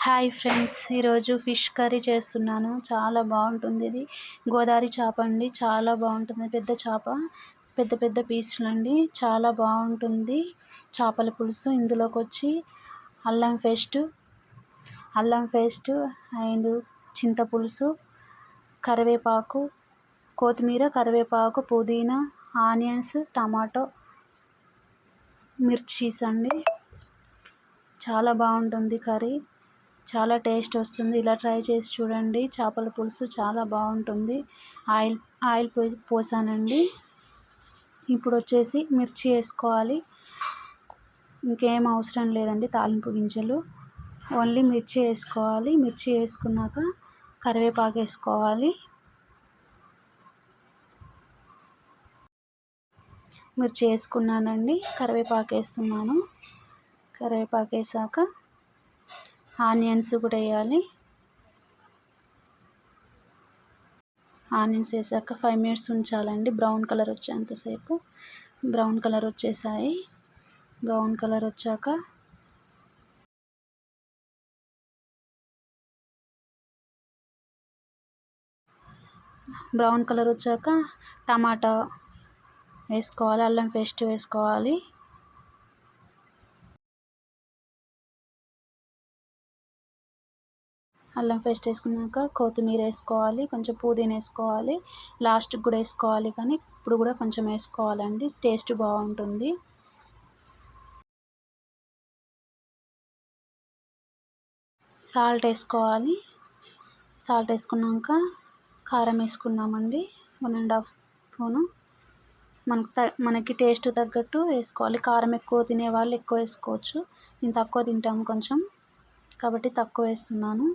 Hi friends ఈరోజు fish curry చేస్తున్నాను. చాలా బాగుంటుంది ఇది. గోదావరి చేప అండి. చాలా బాగుంటుంది. పెద్ద చేప పెద్ద పెద్ద పీసులు అండి. చాలా బాగుంటుంది. చేపల పులుసు ఇందులోకి వచ్చి అల్లం పేస్ట్ అల్లం పేస్ట్ అండ్ చింతపులుసు కరివేపాకు కొత్తిమీర కరివేపాకు పుదీనా ఆనియన్స్ టమాటో మిర్చీస్ అండి. చాలా బాగుంటుంది కర్రీ. చాలా టేస్ట్ వస్తుంది. ఇలా ట్రై చేసి చూడండి. చేపల పులుసు చాలా బాగుంటుంది. ఆయిల్ ఆయిల్ పో పోసానండి. ఇప్పుడు వచ్చేసి మిర్చి వేసుకోవాలి. ఇంకేం అవసరం లేదండి తాలింపు గింజలు. ఓన్లీ మిర్చి వేసుకోవాలి. మిర్చి వేసుకున్నాక కరివేపాకు వేసుకోవాలి. మిర్చి వేసుకున్నానండి. కరివేపాకు వేస్తున్నాను. కరివేపాకు వేసాక ఆనియన్స్ కూడా వేయాలి. ఆనియన్స్ వేసాక ఫైవ్ మినిట్స్ ఉంచాలండి. బ్రౌన్ కలర్ వచ్చేంతసేపు బ్రౌన్ కలర్ వచ్చేసాయి. బ్రౌన్ కలర్ వచ్చాక బ్రౌన్ కలర్ వచ్చాక టమాటా వేసుకోవాలి అల్లం పేస్ట్ వేసుకోవాలి. అల్లం పేస్ట్ వేసుకున్నాక కొత్తిమీర వేసుకోవాలి కొంచెం పుదీనా వేసుకోవాలి లాస్ట్కి కూడా వేసుకోవాలి కానీ ఇప్పుడు కూడా కొంచెం వేసుకోవాలండి టేస్ట్ బాగుంటుంది. సాల్ట్ వేసుకోవాలి. సాల్ట్ వేసుకున్నాక కారం వేసుకున్నామండి వన్ అండ్ హాఫ్ స్పూను మనకు త మనకి టేస్ట్ తగ్గట్టు వేసుకోవాలి. కారం ఎక్కువ తినే వాళ్ళు ఎక్కువ వేసుకోవచ్చు. నేను తక్కువ తింటాము కొంచెం కాబట్టి తక్కువ వేస్తున్నాను.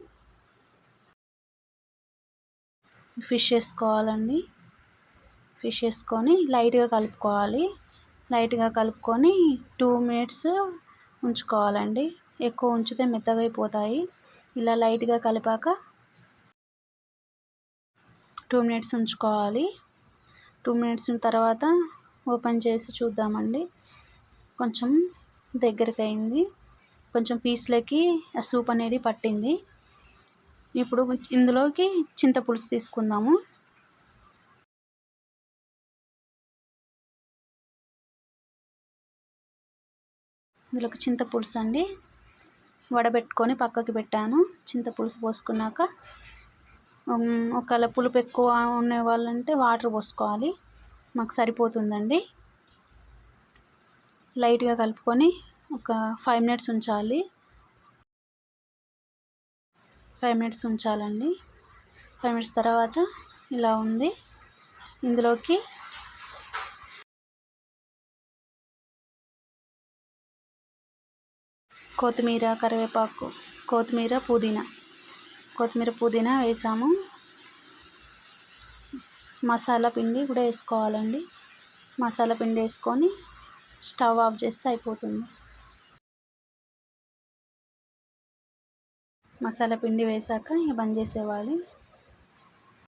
ఫిష్ వేసుకోవాలండి. ఫిష్ వేసుకొని లైట్గా కలుపుకోవాలి. లైట్గా కలుపుకొని టూ మినిట్స్ ఉంచుకోవాలండి. ఎక్కువ ఉంచితే మెత్తగా అయిపోతాయి. ఇలా లైట్గా కలిపాక టూ మినిట్స్ ఉంచుకోవాలి. టూ మినిట్స్ తర్వాత ఓపెన్ చేసి చూద్దామండి. కొంచెం దగ్గరికి అయింది కొంచెం పీస్లకి ఆ సూప్ అనేది పట్టింది. ఇప్పుడు ఇందులోకి చింతపులుసు తీసుకుందాము. ఇందులోకి చింతపులుసు అండి. వడబెట్టుకొని పక్కకి పెట్టాను. చింతపులుసు పోసుకున్నాక ఒకవేళ పులుపు ఎక్కువ ఉండే వాళ్ళంటే వాటర్ పోసుకోవాలి. మాకు సరిపోతుందండి. లైట్గా కలుపుకొని ఒక ఫైవ్ మినిట్స్ ఉంచాలి. ఫైవ్ మినిట్స్ ఉంచాలండి. ఫైవ్ మినిట్స్ తర్వాత ఇలా ఉంది. ఇందులోకి కొత్తిమీర కరివేపాకు కొత్తిమీర పుదీనా. కొత్తిమీర పుదీనా వేసాము. మసాలా పిండి కూడా వేసుకోవాలండి. మసాలా పిండి వేసుకొని స్టవ్ ఆఫ్ చేస్తే అయిపోతుంది. మసాలా పిండి వేసాక ఇక బంద్ చేసేవాలి